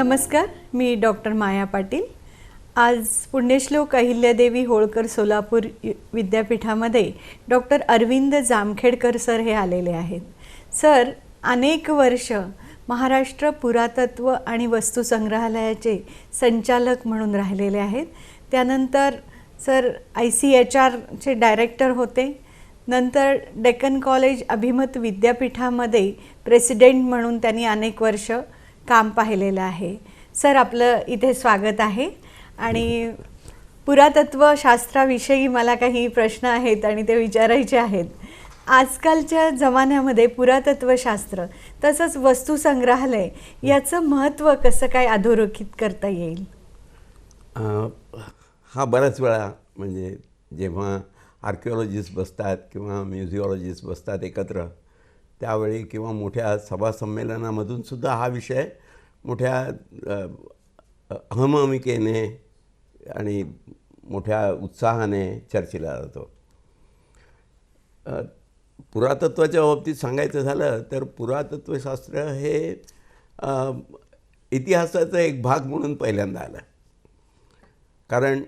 नमस्कार मी डॉक्टर माया पाटील. आज पुण्यश्लोक अहिल्यादेवी होळकर सोलापूर विद्यापीठामध्ये डॉक्टर अरविंद जामखेडकर सर हे आलेले आहेत. सर अनेक वर्ष महाराष्ट्र पुरातत्व आणि वस्तुसंग्रहालयाचे संचालक म्हणून राहिलेले आहेत. त्यानंतर सर आय सी एच आरचे डायरेक्टर होते. नंतर डेक्कन कॉलेज अभिमत विद्यापीठामध्ये प्रेसिडेंट म्हणून त्यांनी अनेक वर्ष काम पाहिलेलं आहे. सर आपलं इथे स्वागत आहे. आणि पुरातत्व शास्त्राविषयी मला काही प्रश्न आहेत आणि ते विचारायचे आहेत. आजकालच्या जमान्यामध्ये पुरातत्वशास्त्र तसंच वस्तुसंग्रहालय याचं महत्त्व कसं काय अधोरेखित करता येईल? हा बऱ्याच वेळा म्हणजे जेव्हा आर्किओलॉजिस्ट बसतात किंवा म्युझिओलॉजिस्ट बसतात एकत्र त्यावेळी किंवा मोठ्या सभासंमेलनामधून सुद्धा हा विषय मोठ्या अ, आणि मोठ्या उत्साहाने चर्चेला जातो. पुरातत्वाच्या बाबतीत सांगायचं झालं तर पुरातत्वशास्त्र हे इतिहासाचा एक भाग म्हणून पहिल्यांदा आलं. कारण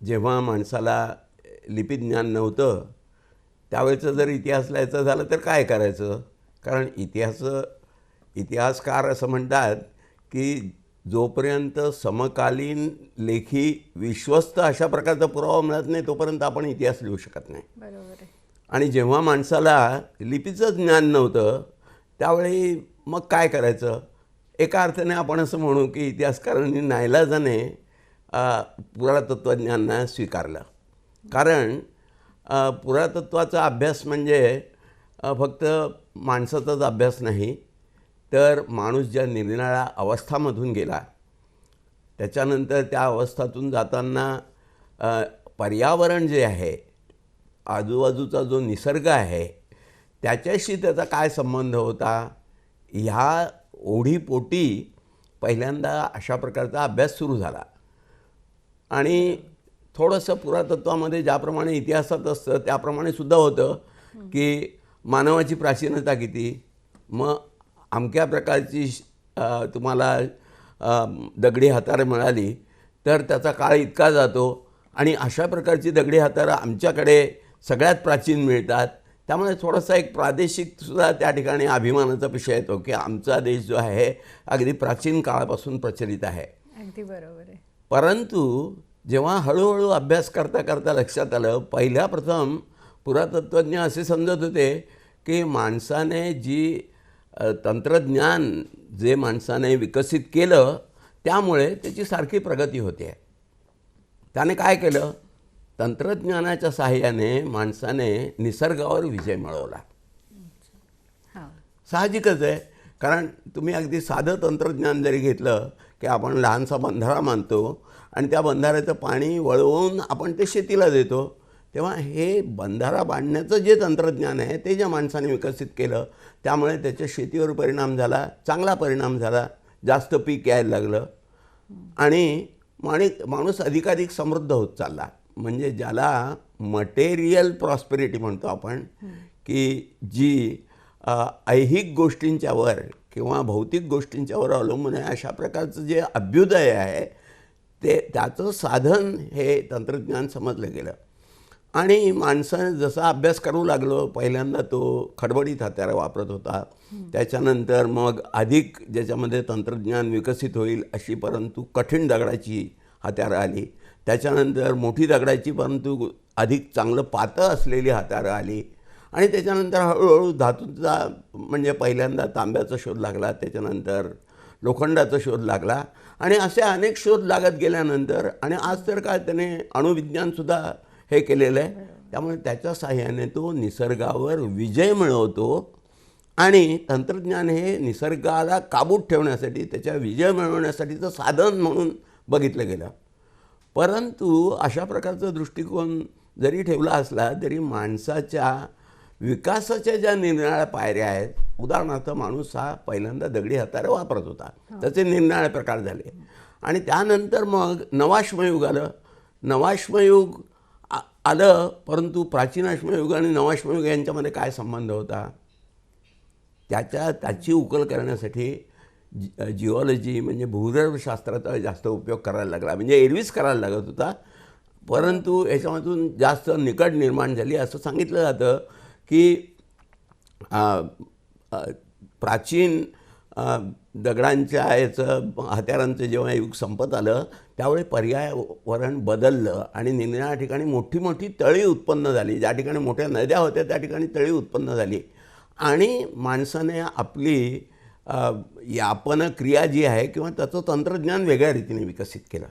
जेव्हा माणसाला लिपिज्ञान नव्हतं त्यावेळेचं जर इतिहास लिहायचा झालं तर काय करायचं? कारण इतिहास इतिहासकार असं म्हणतात की जोपर्यंत समकालीन लेखी विश्वस्त अशा प्रकारचा पुरावा मिळत नाही तोपर्यंत आपण इतिहास लिहू शकत नाही. बरोबर आणि जेव्हा माणसाला लिपीचं ज्ञान नव्हतं त्यावेळी मग काय करायचं? एका अर्थाने आपण असं म्हणू की इतिहासकारांनी नाईलाजाने पुरातत्वज्ञांना स्वीकारलं. कारण पुरातत्वाचा अभ्यास म्हणजे फक्त माणसाचाच अभ्यास नाही तर माणूस ज्या निरनिराळ्या अवस्थामधून गेला त्याच्यानंतर त्या अवस्थातून जाताना पर्यावरण जे आहे आजूबाजूचा जो निसर्ग आहे त्याच्याशी त्याचा काय संबंध होता? ह्या ओढीपोटी पहिल्यांदा अशा प्रकारचा अभ्यास सुरू झाला. आणि थोडंसं पुरातत्वामध्ये ज्याप्रमाणे इतिहासात असतं त्याप्रमाणे सुद्धा होतं की मानवाची प्राचीनता किती? मग अमक्या प्रकारची तुम्हाला दगडी हातारं मिळाली तर त्याचा काळ इतका जातो आणि अशा प्रकारची दगडी हातारं आमच्याकडे सगळ्यात प्राचीन मिळतात. त्यामुळे थोडासा एक प्रादेशिकसुद्धा त्या ठिकाणी अभिमानाचा विषय येतो की आमचा देश जो आहे अगदी प्राचीन काळापासून प्रचलित आहे. अगदी बरोबर आहे. परंतु जेव्हा हळूहळू अभ्यास करता करता लक्षात आलं पहिल्या प्रथम पुरातत्वज्ञ असे समजत होते की माणसाने जी तंत्रज्ञान जे माणसाने विकसित केलं त्यामुळे त्याची सारखी प्रगती होते. त्याने काय केलं? तंत्रज्ञानाच्या साहाय्याने माणसाने निसर्गावर विजय मिळवला. साहजिकच आहे. कारण तुम्ही अगदी साधं तंत्रज्ञान जरी घेतलं की आपण लहानसा बंधारा मानतो आणि त्या बंधाऱ्याचं पाणी वळवून आपण ते शेतीला देतो. तेव्हा हे बंधारा बांधण्याचं जे तंत्रज्ञान आहे ते ज्या माणसाने विकसित केलं त्यामुळे त्याच्या शेतीवर परिणाम झाला चांगला परिणाम झाला जास्त पीक यायला लागलं. आणि माणिक माणूस अधिकाधिक समृद्ध होत चालला. म्हणजे ज्याला मटेरियल प्रॉस्पेरिटी म्हणतो आपण की जी ऐहिक गोष्टींच्यावर किंवा भौतिक गोष्टींच्यावर अवलंबून आहे अशा प्रकारचं जे अभ्युदय आहे ते त्याचं साधन हे तंत्रज्ञान समजलं गेलं. आणि माणसाने जसा अभ्यास करू लागलो पहिल्यांदा तो खडबडीत हत्यारं वापरत होता. त्याच्यानंतर मग अधिक ज्याच्यामध्ये तंत्रज्ञान विकसित होईल अशी परंतु कठीण दगडाची हत्यारं आली. त्याच्यानंतर मोठी दगडाची परंतु अधिक चांगलं पातळ असलेली हत्यारं आली. आणि त्याच्यानंतर हळूहळू धातूचा म्हणजे पहिल्यांदा तांब्याचा शोध लागला. त्याच्यानंतर लोखंडाचा शोध लागला. आणि असे अनेक शोध लागत गेल्यानंतर आणि आज तर काय त्याने अणुविज्ञानसुद्धा हे केलेलं आहे. त्यामुळे त्याच्या साह्याने तो निसर्गावर विजय मिळवतो आणि तंत्रज्ञान हे निसर्गाला काबूत ठेवण्यासाठी त्याच्या विजय मिळवण्यासाठीचं साधन म्हणून बघितलं गेलं. परंतु अशा प्रकारचा दृष्टिकोन जरी ठेवला असला तरी माणसाच्या विकासाच्या ज्या निरनिराळ्या पायऱ्या आहेत उदाहरणार्थ माणूस हा पहिल्यांदा दगडी हाताऱ्या वापरत होता. त्याचे निरनिराळे प्रकार झाले. आणि त्यानंतर मग नवाश्मयुग आलं. नवाश्मयुग आलं परंतु प्राचीनाश्मयुग आणि नवाश्मयुग यांच्यामध्ये काय संबंध होता? त्याच्या त्याची उकल करण्यासाठी जि जिओलॉजी म्हणजे भूगर्भशास्त्राचा जास्त उपयोग करायला लागला. म्हणजे एरवीच करायला लागत होता. परंतु याच्यामधून जास्त निकट निर्माण झाली असं सांगितलं जातं की प्राचीन दगडांच्या याचं हत्यारांचं जेव्हा युग संपत आलं त्यावेळी पर्यावरण बदललं आणि निरनिळ्या ठिकाणी मोठी मोठी तळी उत्पन्न झाली. ज्या ठिकाणी मोठ्या नद्या होत्या त्या ठिकाणी तळी उत्पन्न झाली. आणि माणसाने आपली यापन क्रिया जी आहे किंवा त्याचं तंत्रज्ञान वेगळ्या रीतीने विकसित केलं.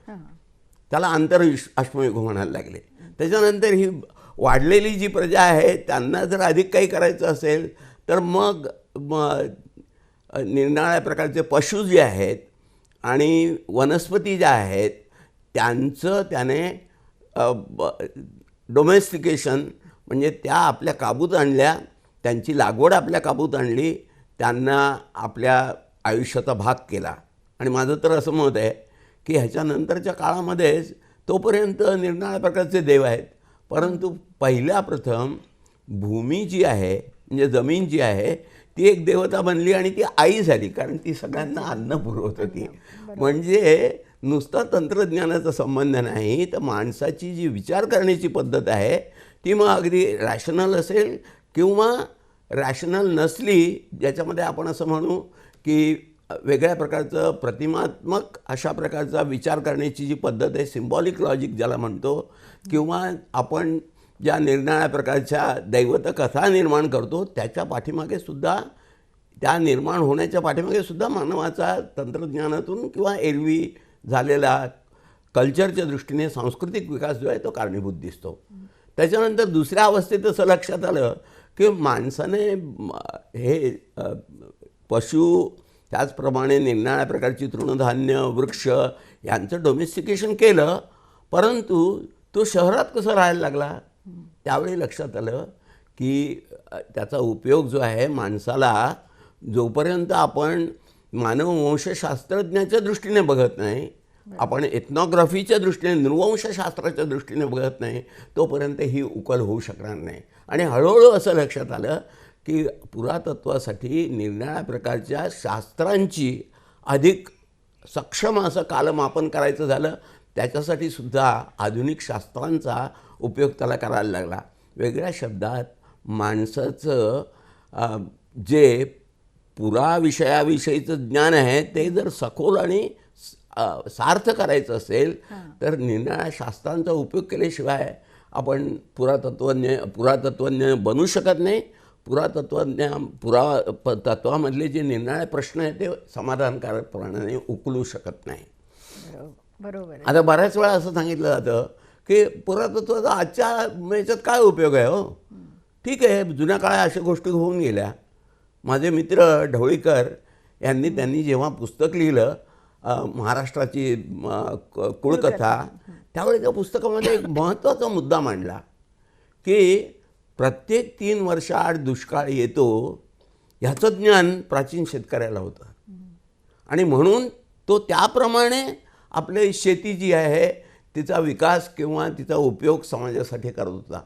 त्याला आंतर अश्मयुग म्हणायला लागले. त्याच्यानंतर ही वाढलेली जी प्रजा आहे त्यांना जर अधिक काही करायचं असेल तर मग मग निरनिराळ्या प्रकारचे पशु जे आहेत आणि वनस्पती ज्या आहेत त्यांचं त्याने डोमेस्टिकेशन म्हणजे त्या आपल्या काबूत आणल्या त्यांची लागवड आपल्या काबूत आणली त्यांना आपल्या आयुष्याचा भाग केला. आणि माझं तर असं मत आहे की ह्याच्यानंतरच्या काळामध्येच तोपर्यंत निरनिराळ्या प्रकारचे देव आहेत. परंतु पहिल्या प्रथम भूमी जी आहे म्हणजे जमीन जी आहे ती एक देवता बनली आणि ती आई झाली कारण ती सगळ्यांना अन्न पुरवत होती म्हणजे नुसता तंत्रज्ञानाचा संबंध नाही तर माणसाची जी विचार करण्याची पद्धत आहे ती मग अगदी रॅशनल असेल किंवा रॅशनल नसली ज्याच्यामध्ये आपण असं म्हणू की वेगळ्या प्रकारचं प्रतिमात्मक अशा प्रकारचा विचार करण्याची जी पद्धत आहे सिम्बॉलिक लॉजिक ज्याला म्हणतो किंवा आपण ज्या निरनिराळ्या प्रकारच्या दैवत कथा निर्माण करतो त्याच्या पाठीमागे सुद्धा त्या निर्माण होण्याच्या पाठीमागे सुद्धा मानवाचा तंत्रज्ञानातून किंवा एरवी झालेला कल्चरच्या दृष्टीने सांस्कृतिक विकास जो आहे तो कारणीभूत दिसतो. त्याच्यानंतर दुसऱ्या अवस्थेत असं लक्षात आलं की माणसाने हे पशु त्याचप्रमाणे निरनिळ्या प्रकारची तृणधान्य वृक्ष यांचं डोमेस्टिकेशन केलं परंतु तो शहरात कसं राहायला लागला? त्यावेळी लक्षात आलं की त्याचा उपयोग जो आहे माणसाला जोपर्यंत आपण मानववंशशास्त्रज्ञाच्या दृष्टीने बघत नाही आपण एथनॉग्राफीच्या दृष्टीने नृवंशशास्त्राच्या दृष्टीने बघत नाही तोपर्यंत ही उकल होऊ शकणार नाही. आणि हळूहळू असं लक्षात आलं की पुरातत्वासाठी निरनिळ्या प्रकारच्या शास्त्रांची अधिक सक्षम असं कालमापन करायचं झालं. त्याच्यासाठी सुद्धा आधुनिक शास्त्रांचा उपयोग त्याला करायला लागला. वेगळ्या शब्दात माणसाचं जे पुरा विषयाविषयीचं ज्ञान आहे ते जर सखोल आणि सार्थ करायचं असेल तर निरनिळ्या शास्त्रांचा उपयोग केल्याशिवाय आपण पुरातत्वज्ञ पुरातत्वज्ञ बनू शकत नाही. पुरातत्वज्ञ पुरा प- तत्वामधले जे निर्णय प्रश्न आहेत ते समाधानकारकपणाने उकलू शकत नाही. बरोबर आता बऱ्याच वेळा असं सांगितलं जातं की पुरातत्वाचा आजच्या याच्यात काय उपयोग आहे हो? ठीक आहे जुन्या काळात अशा गोष्टी होऊन गेल्या. माझे मित्र ढवळीकर यांनी त्यांनी जेव्हा पुस्तक लिहिलं महाराष्ट्राची कुळकथा त्यावेळी त्या पुस्तकामध्ये एक महत्त्वाचा मुद्दा मांडला की प्रत्येक तीन वर्षाआड दुष्काळ येतो ह्याचं ज्ञान प्राचीन शेतकऱ्याला होतं. आणि म्हणून तो त्याप्रमाणे आपली शेती जी आहे तिचा विकास किंवा तिचा उपयोग समाजासाठी करत होता.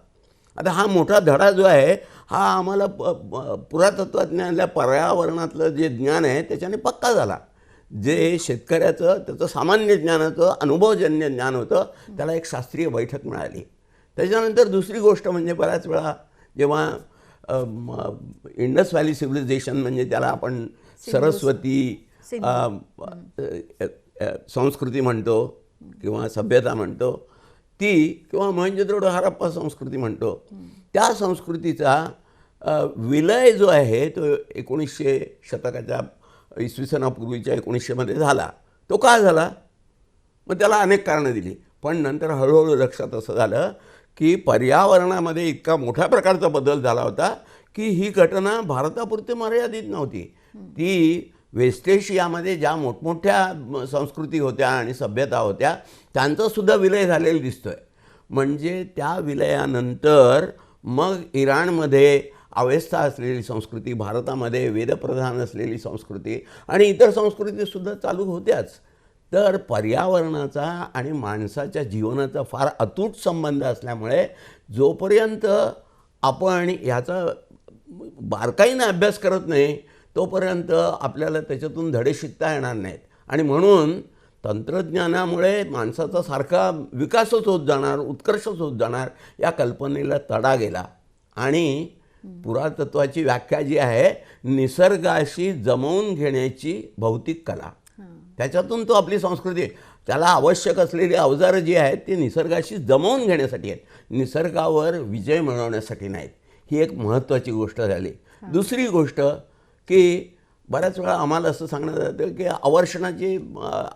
आता हा मोठा धडा जो आहे हा आम्हाला प- पुरातत्वज्ञानातल्या पर्यावरणातलं जे ज्ञान आहे त्याच्याने पक्का झाला. जे शेतकऱ्याचं त्याचं सामान्य ज्ञानाचं अनुभवजन्य ज्ञान होतं त्याला एक शास्त्रीय बैठक मिळाली. त्याच्यानंतर दुसरी गोष्ट म्हणजे बऱ्याच वेळा जेव्हा इंडस व्हॅली सिव्हिलायझेशन म्हणजे त्याला आपण सरस्वती संस्कृती म्हणतो किंवा सभ्यता म्हणतो ती किंवा म्हणजे मोहनजोदडो हरप्पा संस्कृती म्हणतो. त्या संस्कृतीचा विलय जो आहे तो एकोणीसशे शतकाच्या इसवी सनापूर्वीच्या एकोणीसशेमध्ये झाला. तो का झाला? मग त्याला अनेक कारणं दिली. पण नंतर हळूहळू लक्षात असं झालं की पर्यावरणामध्ये इतका मोठ्या प्रकारचा बदल झाला होता की ही घटना भारतापुरती मर्यादित नव्हती. ती वेस्टेशियामध्ये ज्या मोठमोठ्या संस्कृती होत्या आणि सभ्यता होत्या त्यांचासुद्धा विलय झालेला आहे म्हणजे त्या विलयानंतर मग इराणमध्ये अवस्था असलेली संस्कृती भारतामध्ये वेदप्रधान असलेली संस्कृती आणि इतर संस्कृतीसुद्धा चालू होत्याच. तर पर्यावरणाचा आणि माणसाच्या जीवनाचा फार अतूट संबंध असल्यामुळे जोपर्यंत आपण ह्याचा बारकाईनं अभ्यास करत नाही तोपर्यंत आपल्याला त्याच्यातून धडे शिकता येणार नाहीत. आणि म्हणून तंत्रज्ञानामुळे माणसाचा सारखा विकासच होत जाणार उत्कर्षच होत जाणार या कल्पनेला तडा गेला. आणि पुरातत्वाची व्याख्या जी आहे निसर्गाशी जमवून घेण्याची भौतिक कला. त्याच्यातून तो आपली संस्कृती त्याला आवश्यक असलेली अवजारं जी आहेत ती निसर्गाशी जमवून घेण्यासाठी आहेत. निसर्गावर विजय मिळवण्यासाठी नाहीत. ही एक महत्त्वाची गोष्ट झाली. दुसरी गोष्ट की बऱ्याच वेळा आम्हाला असं सांगण्यात जातं की अवर्षणाची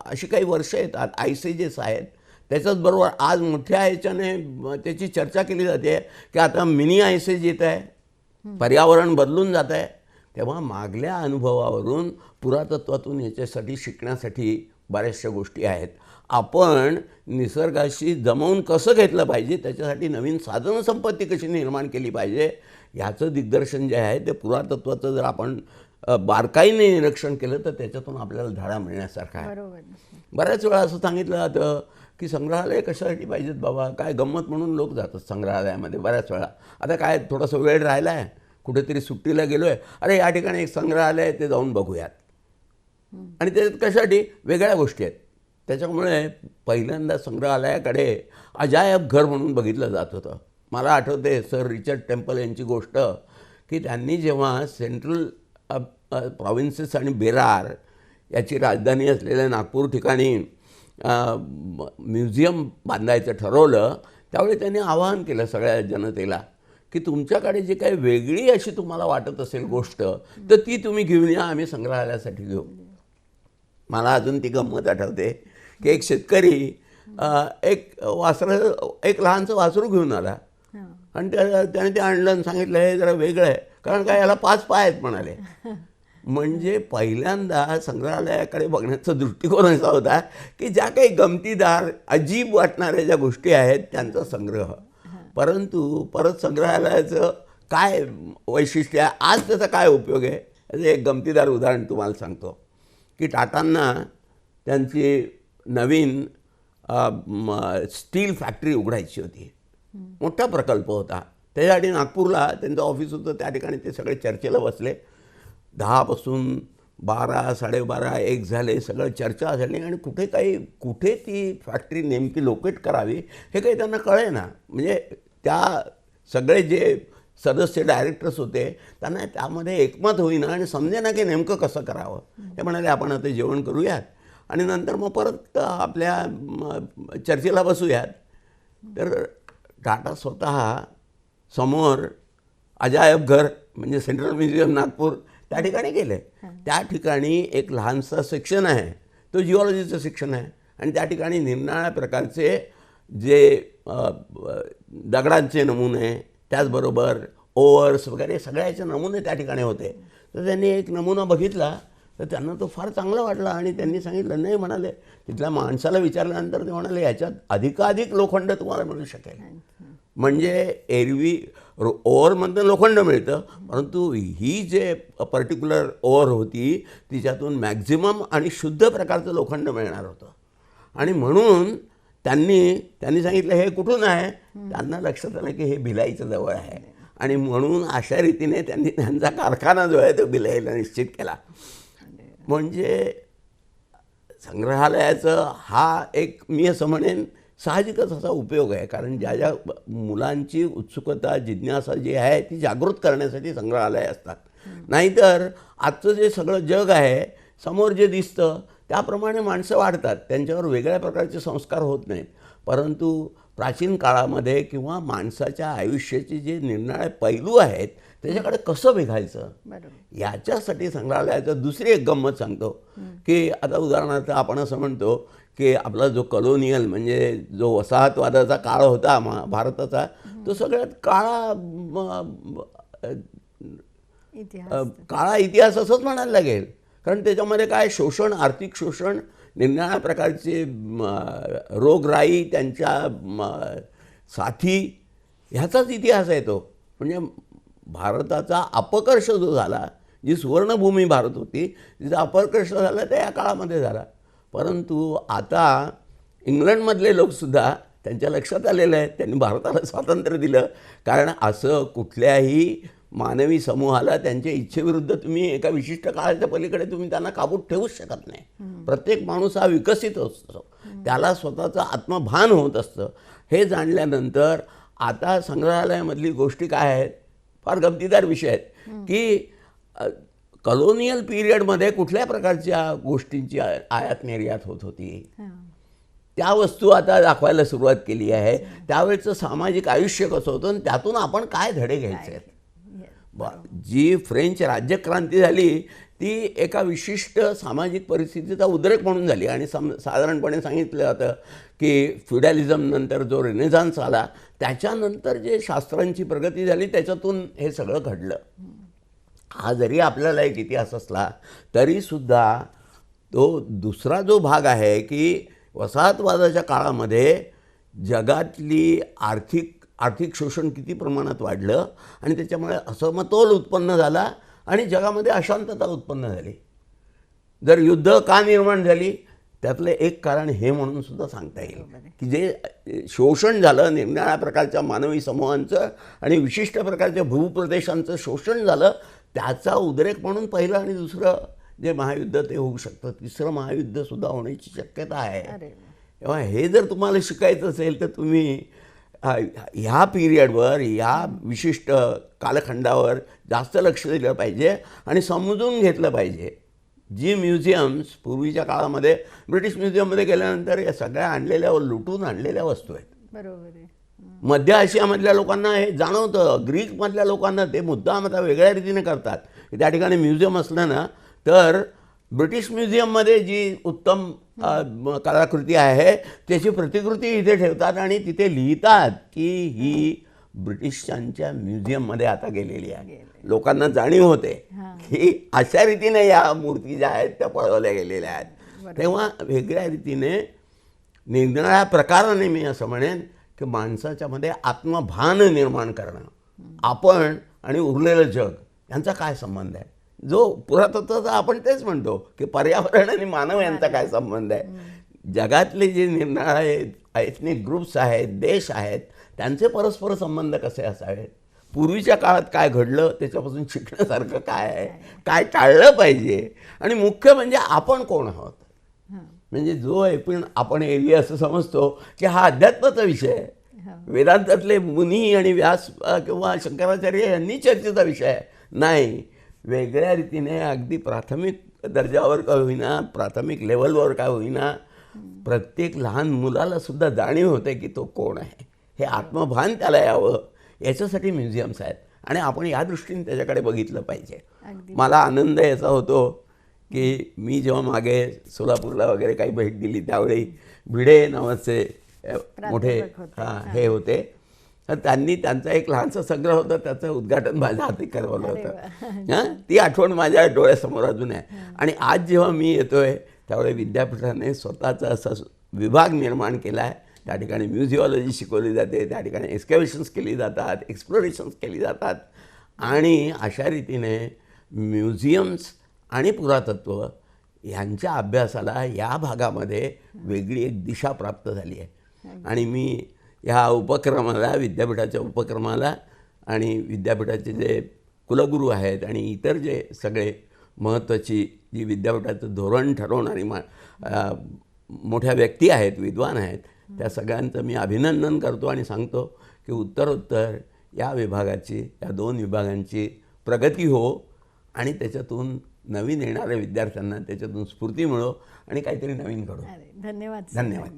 अशी काही वर्ष येतात आयसेजेस आहेत. त्याच्याच बरोबर आज मोठ्या ह्याच्याने त्याची चर्चा केली जाते की आता मिनी आयसेज येत आहे पर्यावरण बदलून जात आहे. तेव्हा मागल्या अनुभवावरून पुरातत्वातून याच्यासाठी शिकण्यासाठी बऱ्याचशा गोष्टी आहेत. आपण निसर्गाशी जमवून कसं घेतलं पाहिजे त्याच्यासाठी नवीन साधनसंपत्ती कशी निर्माण केली पाहिजे ह्याचं दिग्दर्शन जे आहे ते पुरातत्वाचं जर आपण बारकाईने निरीक्षण केलं तर त्याच्यातून आपल्याला धडा मिळण्यासारखा आहे. बऱ्याच वेळा असं सांगितलं जातं की संग्रहालय कशासाठी पाहिजेत बाबा? काय गंमत म्हणून लोक जातात संग्रहालयामध्ये बऱ्याच वेळा. आता काय थोडासा वेळ राहिला आहे कुठेतरी सुट्टीला गेलो आहे अरे या ठिकाणी एक संग्रहालय आहे ते जाऊन बघूयात. आणि त्याच्यात कशासाठी? वेगळ्या गोष्टी आहेत. त्याच्यामुळे पहिल्यांदा संग्रहालयाकडे अजायब घर म्हणून बघितलं जात होतं. मला आठवते सर रिचर्ड टेम्पल यांची गोष्ट की त्यांनी जेव्हा सेंट्रल प्रॉव्हिन्सेस आणि बेरार याची राजधानी असलेल्या नागपूर ठिकाणी म्युझियम बांधायचं ठरवलं त्यावेळी त्यांनी आवाहन केलं सगळ्या जनतेला की तुमच्याकडे जी काही वेगळी अशी तुम्हाला वाटत असेल गोष्ट तर ती तुम्ही घेऊन या आम्ही संग्रहालयासाठी घेऊ. मला अजून ती गंमत आठवते की एक शेतकरी एक वासरं एक लहानसं वासरू घेऊन आला. आणि त्या त्याने ते आणलं आणि सांगितलं हे जरा वेगळं आहे. कारण काय याला पाच पाय आहेत म्हणाले. म्हणजे पहिल्यांदा संग्रहालयाकडे बघण्याचा दृष्टिकोन असा होता की ज्या काही गमतीदार अजीब वाटणाऱ्या ज्या गोष्टी आहेत त्यांचा संग्रह. परंतु परत संग्रहालयाचं काय वैशिष्ट्य आहे? आज त्याचा काय उपयोग आहे? याचं एक गमतीदार उदाहरण तुम्हाला सांगतो. की टाटांना त्यांची नवीन स्टील फॅक्टरी उघडायची होती. मोठा प्रकल्प होता. त्याच्यासाठी नागपूरला त्यांचं ऑफिस होतं. त्या ठिकाणी ते सगळे चर्चेला बसले. दहापासून बारा साडेबारा एक झाले. सगळं चर्चा झाली आणि कुठे काही कुठे ती फॅक्टरी नेमकी लोकेट करावी हे काही त्यांना कळे ना म्हणजे त्या सगळे जे सदस्य डायरेक्टर्स होते त्यांना त्यामध्ये एकमत होईना आणि समजे ना की नेमकं कसं करावं. ते म्हणाले आपण आता जेवण करूयात आणि नंतर मग परत आपल्या चर्चेला बसूयात. तर टाटा स्वतः समोर अजायब घर म्हणजे सेंट्रल म्युझियम नागपूर त्या ठिकाणी गेले. त्या ठिकाणी एक लहानसा सेक्शन आहे. तो जिओलॉजीचं सेक्शन आहे. आणि त्या ठिकाणी निरनिराळ्या प्रकारचे जे दगडांचे नमुने त्याचबरोबर ओव्हर्स वगैरे सगळ्याचे नमुने त्या ठिकाणी होते. तर त्यांनी एक नमुना बघितला तर त्यांना तो फार चांगला वाटला आणि त्यांनी सांगितलं नाही म्हणाले तिथल्या माणसाला विचारल्यानंतर ते म्हणाले याच्यात अधिकाधिक लोखंड तुम्हाला मिळू शकेल. म्हणजे एरवी रो ओव्हरमधनं लोखंड मिळतं परंतु ही जे पर्टिक्युलर ओव्हर होती तिच्यातून मॅक्झिमम आणि शुद्ध प्रकारचं लोखंड मिळणार होतं. आणि म्हणून त्यांनी त्यांनी सांगितलं हे कुठून आहे? त्यांना लक्षात आलं की हे भिलाईचं जवळ आहे. आणि म्हणून अशा रीतीने त्यांनी त्यांचा कारखाना जो आहे तो भिलाईला निश्चित केला. म्हणजे संग्रहालयाचं हा एक मी असं म्हणेन साहजिकच असा उपयोग आहे. कारण ज्या ज्या मुलांची उत्सुकता जिज्ञासा जी आहे ती जागृत करण्यासाठी संग्रहालय असतात. नाहीतर आजचं जे सगळं जग आहे समोर जे दिसतं त्याप्रमाणे माणसं वाढतात. त्यांच्यावर वेगळ्या प्रकारचे संस्कार होत नाहीत. परंतु प्राचीन काळामध्ये किंवा माणसाच्या आयुष्याचे जे निर्णायक पैलू आहेत त्याच्याकडे कसं बघायचं? याच्यासाठी संग्रहालयाचं दुसरी एक गंमत सांगतो. की आता उदाहरणार्थ आपण असं म्हणतो की आपला जो कलोनियल म्हणजे जो वसाहतवादाचा काळ होता मा भारताचा तो सगळ्यात काळा काळा इतिहास असंच म्हणायला लागेल. कारण त्याच्यामध्ये काय शोषण आर्थिक शोषण निरनिराळ्या प्रकारचे रोगराई त्यांच्या साथी ह्याचाच इतिहास आहे तो. म्हणजे भारताचा अपकर्ष जो झाला जी सुवर्णभूमी भारत होती तिचा अपकर्ष झाला त्या या काळामध्ये झाला. परंतु आता इंग्लंडमधले लोकसुद्धा त्यांच्या लक्षात आलेलं आहे. त्यांनी भारताला स्वातंत्र्य दिलं. कारण असं कुठल्याही मानवी समूहाला त्यांच्या इच्छेविरुद्ध तुम्ही एका विशिष्ट काळाच्या पलीकडे तुम्ही त्यांना काबूत ठेवूच शकत नाही. प्रत्येक माणूस हा विकसित असतो. त्याला स्वतःचं आत्मभान होत असतं. हे जाणल्यानंतर आता संग्रहालयामधली गोष्टी काय आहेत? फार गमतीदार विषय आहेत. की कॉलोनियल पिरियडमध्ये कुठल्या प्रकारच्या गोष्टींची आयात निर्यात होत होती? हां. त्या वस्तू आता दाखवायला सुरुवात केली आहे. त्यावेळेचं सामाजिक आयुष्य कसं होतं आणि त्यातून आपण काय धडे घ्यायचे आहेत? जी फ्रेंच राज्यक्रांती झाली ती एका विशिष्ट सामाजिक परिस्थितीचा उद्रेक म्हणून झाली. आणि सम साधारणपणे सांगितलं जातं की फ्युडॅलिझम नंतर जो रेनेझान्स आला त्याच्यानंतर जे शास्त्रांची प्रगती झाली त्याच्यातून हे सगळं घडलं. हा जरी आपल्याला एक इतिहास असला तरीसुद्धा तो दुसरा जो भाग आहे की वसाहतवादाच्या काळामध्ये जगातली आर्थिक आर्थिक शोषण किती प्रमाणात वाढलं आणि त्याच्यामुळे असमतोल उत्पन्न झाला आणि जगामध्ये अशांतता उत्पन्न झाली. जर युद्ध का निर्माण झाली त्यातलं एक कारण हे म्हणून सुद्धा सांगता येईल की जे शोषण झालं निरनिराळ्या प्रकारच्या मानवी समूहांचं आणि विशिष्ट प्रकारच्या भूप्रदेशांचं शोषण झालं त्याचा उद्रेक म्हणून पहिलं आणि दुसरं जे महायुद्ध ते होऊ शकतं. तिसरं महायुद्धसुद्धा होण्याची शक्यता आहे. तेव्हा हे जर तुम्हाला शिकायचं असेल तर तुम्ही ह्या पिरियडवर या विशिष्ट कालखंडावर जास्त लक्ष दिलं पाहिजे आणि समजून घेतलं पाहिजे. जी म्युझियम्स पूर्वीच्या काळामध्ये ब्रिटिश म्युझियममध्ये गेल्यानंतर या सगळ्या आणलेल्या लुटून आणलेल्या वस्तू आहेत. बरोबर आहे. मध्य आशियामधल्या लोकांना हे जाणवतं ग्रीकमधल्या लोकांना ते मुद्दाम आता वेगळ्या रीतीने करतात. की त्या ठिकाणी म्युझियम असलं ना तर ब्रिटिश म्युझियममध्ये जी उत्तम कलाकृती आहे त्याची प्रतिकृती इथे ठेवतात आणि तिथे लिहितात की ही ब्रिटिशांच्या म्युझियममध्ये आता गेलेली आहे. लोकांना जाणीव होते की अशा रीतीने या मूर्ती ज्या आहेत त्या पळवल्या गेलेल्या आहेत. तेव्हा वेगळ्या रीतीने निरनिराळ्या प्रकाराने मी असं म्हणेन की माणसाच्यामध्ये आत्मभान निर्माण करणं आपण आणि उरलेलं जग यांचा काय संबंध आहे? जो पुरातत्वाचा आपण तेच म्हणतो की पर्यावरण आणि मानव यांचा काय संबंध आहे? जगातले जे निरनिराळे एथनिक ग्रुप्स आहेत देश आहेत त्यांचे परस्पर संबंध कसे असावेत? पूर्वीच्या काळात काय घडलं? त्याच्यापासून शिकण्यासारखं काय आहे? काय टाळलं पाहिजे? आणि मुख्य म्हणजे आपण कोण आहोत. म्हणजे जो आपण आपण एरवी असं समजतो की हा अध्यात्माचा विषय आहे. वेदांतातले मुनी आणि व्यास किंवा शंकराचार्य यांनी चर्चेचा विषय आहे. नाही. वेगळ्या रीतीने अगदी प्राथमिक दर्जावर का होईना प्राथमिक लेवलवर का होईना प्रत्येक लहान मुलाला सुद्धा जाणीव होते की तो कोण आहे? हे आत्मभान त्याला यावं. याच्यासाठी म्युझियम्स आहेत. आणि आपण या दृष्टीने त्याच्याकडे बघितलं पाहिजे. मला आनंद याचा होतो की मी जेव्हा मागे सोलापूरला वगैरे काही भेट दिली त्यावेळी भिडे नावाचे मोठे. हां हे. होते. तर त्यांनी त्यांचा एक लहानसा संग्रह होता त्याचं उद्घाटन माझ्या हाती करवलं होतं. हां ती आठवण माझ्या डोळ्यासमोर अजून आहे. आणि आज जेव्हा मी येतोय त्यावेळी विद्यापीठाने स्वतःचा असा विभाग निर्माण केला आहे. त्या ठिकाणी म्युझिओलॉजी शिकवली जाते त्या ठिकाणी एक्सकॅव्हेशन्स केली जातात एक्सप्लोरेशन्स केली जातात. आणि अशा रीतीने म्युझियम्स आणि पुरातत्व यांच्या अभ्यासाला या भागामध्ये वेगळी एक दिशा प्राप्त झाली आहे. आणि मी ह्या उपक्रमाला विद्यापीठाच्या उपक्रमाला आणि विद्यापीठाचे जे कुलगुरू आहेत आणि इतर जे सगळे महत्त्वाची जी विद्यापीठाचं धोरण ठरवणारी मा मोठ्या व्यक्ती आहेत विद्वान आहेत त्या सगळ्यांचं मी अभिनंदन करतो आणि सांगतो की उत्तरोत्तर या विभागाची या दोन विभागांची प्रगती हो आणि त्याच्यातून नवीन येणाऱ्या विद्यार्थ्यांना त्याच्यातून स्फूर्ती मिळो आणि काहीतरी नवीन अरे धन्यवाद धन्यवाद.